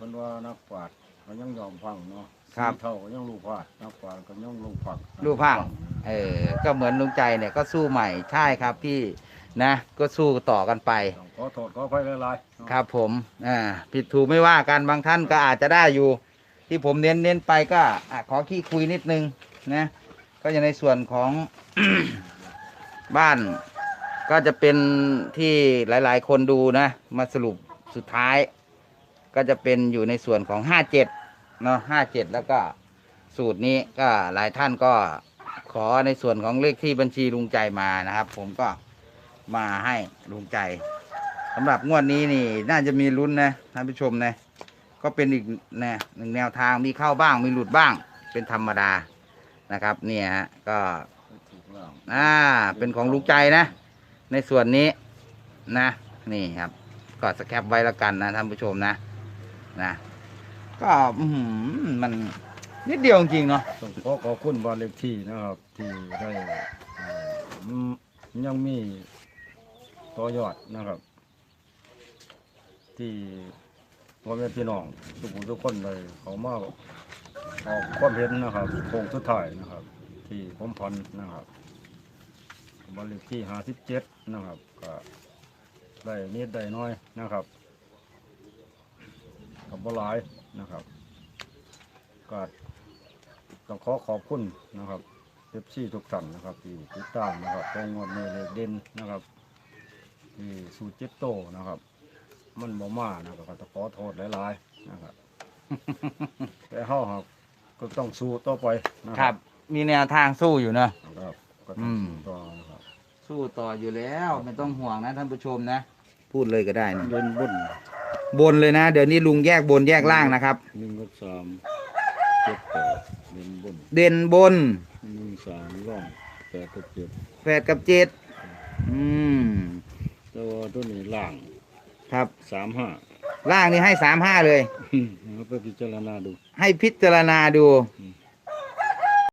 คนว่านักปราชญ์เขายังยอมฟังเนาะครับ สีเท่าก็ยังรู้พลาดนักปราชญ์ก็ยังรู้ฟังรู้พังเออ ก็เหมือนลุงใจเนี่ยก็สู้ใหม่ใช่ครับพี่นะ ก็สู้ต่อกันไป ต้องขอโทษขออภัยหลายๆเนาะครับผมอ่าผิดถูกไม่ว่ากันบางท่านก็อาจจะได้อยู่ ที่ผมเน้นเน้นไปก็อะขอขี้คุยนิดนึงนะก็จะในส่วนของ บ้าน ก็จะเป็นที่หลาย ๆ คนดูนะ มาสรุปสุดท้าย ก็จะเป็นอยู่ในส่วนของห้าเจ็ดเนาะห้าเจ็ดแล้วก็สูตรนี้ก็หลายท่านก็ขอในส่วนของเลขที่บัญชีลุงใจมานะครับ ผมก็มาให้ลุงใจสำหรับงวดนี้นี่น่าจะมีลุ้นนะท่านผู้ชมนะก็เป็นอีกนะหนึ่งแนวทางมีเข้าบ้างมีหลุดบ้างเป็นธรรมดานะครับ เนี่ยฮะก็อ่าเป็นของลุงใจนะ ในส่วนนี้นะ นี่ครับ ก็สแคปไว้แล้วกันนะท่านผู้ชมนะ นะ ก็อื้อหือมันนิดเดียวจริงๆเนาะ ต้องขอขอบคุณบ้านเลขที่นะครับ ที่ได้เอ่ออืมยังมีต่อยอดนะครับ ที่พ่อแม่พี่น้องทุกผู้ทุกคนเลยเขามาออกความเห็นนะครับโครงสุดท้ายนะครับ ที่ผมพันนะครับบ้านเลขที่ห้าสิบเจ็ดนะครับก็ได้นิดได้น้อยนะครับ กับบหลายนะครับก็ต้องขอขอบคุณนะครับเอฟซีทุกท่านนะครับที่ติดตามนะครับตรงงวดนี้เลขเด่นนะครับที่สูตรเจ็ดโตนะครับ มันบ่มานะครับก็ต้องขอโทษหลายๆนะครับ แต่เฮาครับก็ต้องสู้ต่อไปนะคครัรับมีแนวทางสู้อยู่เนาะครับก็อืต้องมสู้ต่อนะครับ สู้ต่ออยู่แล้ว ไม่ต้องห่วงนะท่านผู้ชมนะ พูดเลยก็ได้นะเดินบน บนเลยนะ เดี๋ยวนี้ลุงแยกบนแยกล่างนะครับ หนึ่งกับสามเจ็ดแปดเดินบนเด่นบนหนึ่งสามร่องแปดกับเจ็ดแปดกับเจ็ดอืมแต่ว่าตัวนี้ล่างครับ สามห้า ล่างนี่ให้สามห้าเลย เอาไปพิจารณาดู ให้พิจารณาดู อืม